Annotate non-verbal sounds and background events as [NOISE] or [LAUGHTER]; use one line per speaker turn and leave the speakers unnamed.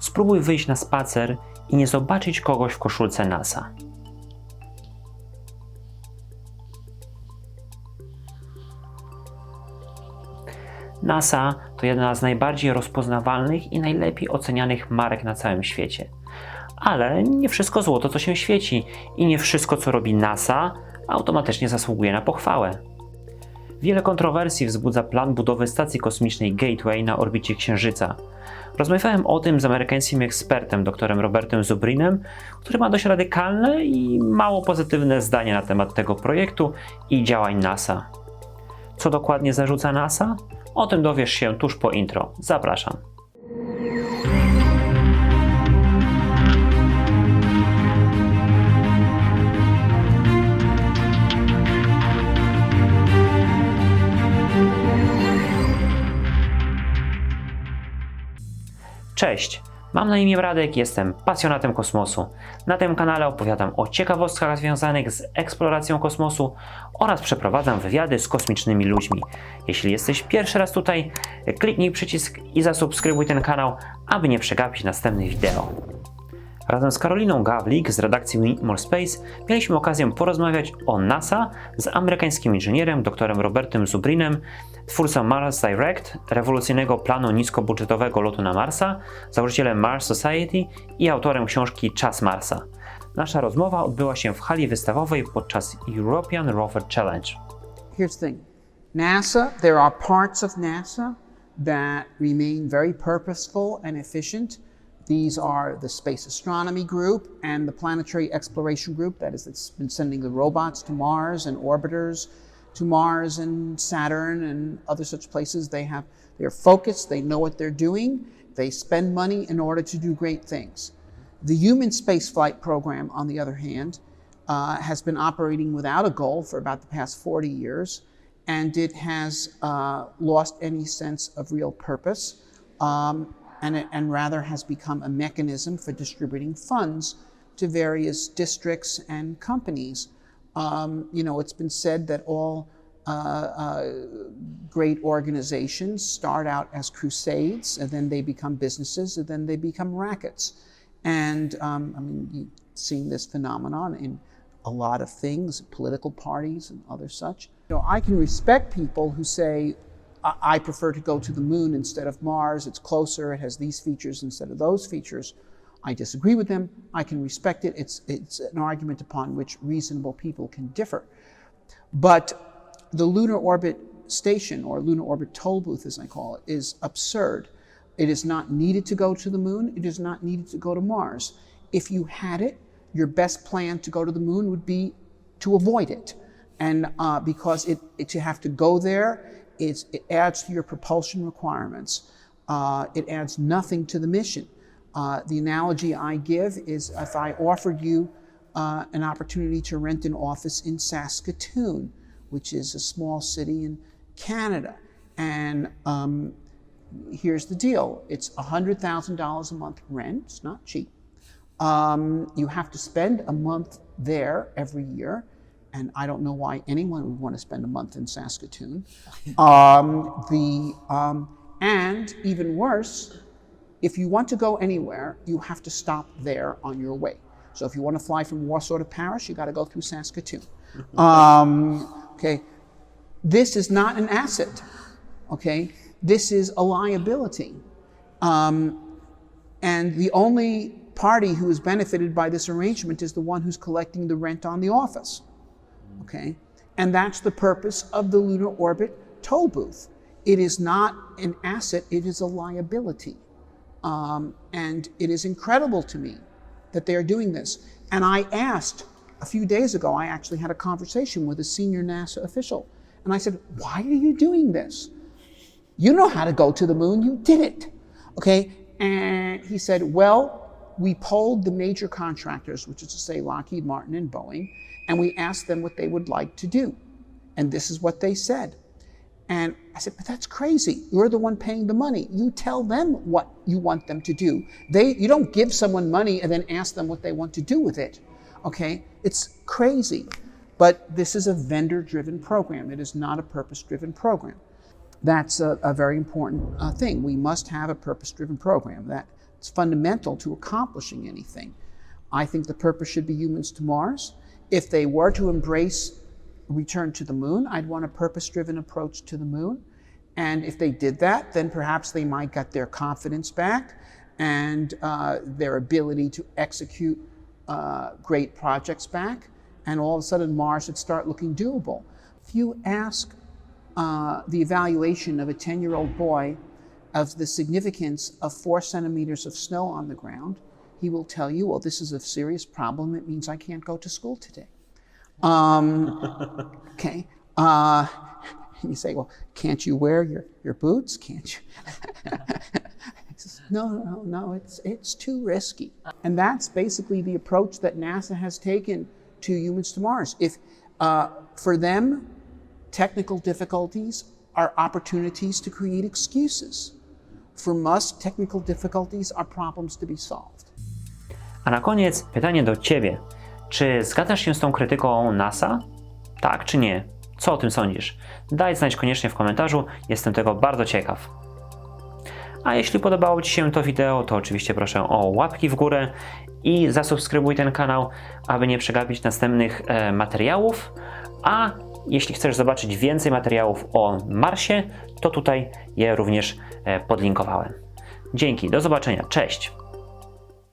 spróbuj wyjść na spacer i nie zobaczyć kogoś w koszulce NASA. NASA to jedna z najbardziej rozpoznawalnych i najlepiej ocenianych marek na całym świecie. Ale nie wszystko złoto, co się świeci, i nie wszystko, co robi NASA, automatycznie zasługuje na pochwałę. Wiele kontrowersji wzbudza plan budowy stacji kosmicznej Gateway na orbicie Księżyca. Rozmawiałem o tym z amerykańskim ekspertem, doktorem Robertem Zubrinem, który ma dość radykalne i mało pozytywne zdanie na temat tego projektu i działań NASA. Co dokładnie zarzuca NASA? O tym dowiesz się tuż po intro. Zapraszam. Cześć, mam na imię Radek, jestem pasjonatem kosmosu. Na tym kanale opowiadam o ciekawostkach związanych z eksploracją kosmosu oraz przeprowadzam wywiady z kosmicznymi ludźmi. Jeśli jesteś pierwszy raz tutaj, kliknij przycisk i zasubskrybuj ten kanał, aby nie przegapić następnych wideo. Razem z Karoliną Gawlik z redakcji We Need More Space mieliśmy okazję porozmawiać o NASA z amerykańskim inżynierem dr Robertem Zubrinem, twórcą Mars Direct, rewolucyjnego planu niskobudżetowego lotu na Marsa, założycielem Mars Society i autorem książki Czas Marsa. Nasza rozmowa odbyła się w hali wystawowej podczas European Rover Challenge.
Here's the thing NASA, there are parts of NASA that remain very purposeful and efficient. These are the Space Astronomy Group and the Planetary Exploration Group, that is, that's been sending the robots to Mars and orbiters to Mars and Saturn and other such places. They have, they're focused, they know what they're doing, they spend money in order to do great things. The human spaceflight program, on the other hand, uh, has been operating without a goal for about the past 40 years, and it has uh, lost any sense of real purpose, um, and, it, and rather has become a mechanism for distributing funds to various districts and companies. Um, you know, it's been said that all uh, uh, great organizations start out as crusades, and then they become businesses, and then they become rackets. And um, I mean, you've seen this phenomenon in a lot of things, political parties and other such. You know, I can respect people who say, I prefer to go to the moon instead of Mars. It's closer. It has these features instead of those features. I disagree with them. I can respect it. It's, it's an argument upon which reasonable people can differ. But the lunar orbit station, or lunar orbit toll booth as I call it, is absurd. It is not needed to go to the moon. It is not needed to go to Mars. If you had it, your best plan to go to the moon would be to avoid it. And uh, because it, it, to have to go there, it adds to your propulsion requirements. Uh, it adds nothing to the mission. Uh, the analogy I give is if I offered you uh, an opportunity to rent an office in Saskatoon, which is a small city in Canada, and um, here's the deal it's $100,000 a month rent, it's not cheap. Um, you have to spend a month there every year, and I don't know why anyone would want to spend a month in Saskatoon. Um, the, um, and even worse, if you want to go anywhere, you have to stop there on your way. So if you want to fly from Warsaw to Paris, you got to go through Saskatoon. [LAUGHS] Um, okay, this is not an asset. Okay, this is a liability, um, and the only party who is benefited by this arrangement is the one who's collecting the rent on the office. Okay, and that's the purpose of the lunar orbit toll booth. It is not an asset; it is a liability. Um, and it is incredible to me that they are doing this. And I asked a few days ago, I actually had a conversation with a senior NASA official. And I said, Why are you doing this? You know how to go to the moon, you did it. Okay? And he said, Well, we polled the major contractors, which is to say Lockheed Martin and Boeing, and we asked them what they would like to do. And this is what they said. And I said, but that's crazy. You're the one paying the money. You tell them what you want them to do. They, you don't give someone money and then ask them what they want to do with it. Okay? It's crazy. But this is a vendor driven program, it is not a purpose driven program. That's a, a very important uh, thing. We must have a purpose driven program. That's fundamental to accomplishing anything. I think the purpose should be humans to Mars. If they were to embrace return to the moon, I'd want a purpose driven approach to the moon. And if they did that, then perhaps they might get their confidence back and uh, their ability to execute uh, great projects back. And all of a sudden, Mars would start looking doable. If you ask uh, the evaluation of a 10 year old boy of the significance of four centimeters of snow on the ground, he will tell you, well, this is a serious problem. It means I can't go to school today. Um, [LAUGHS] okay. Uh, [LAUGHS] you say, well, can't you wear your, your boots? Can't you? [LAUGHS] No, no, no, it's, it's too risky. And that's basically the approach that NASA has taken to humans to Mars. If, uh, for them, technical difficulties are opportunities to create excuses. Technical difficulties are problems to be solved.
A na koniec pytanie do Ciebie. Czy zgadzasz się z tą krytyką NASA? Tak czy nie? Co o tym sądzisz? Daj znać koniecznie w komentarzu, jestem tego bardzo ciekaw. A jeśli podobało Ci się to wideo, to oczywiście proszę o łapki w górę i zasubskrybuj ten kanał, aby nie przegapić następnych e, materiałów. A jeśli chcesz zobaczyć więcej materiałów o Marsie, to tutaj je również e, podlinkowałem. Dzięki, do zobaczenia, cześć!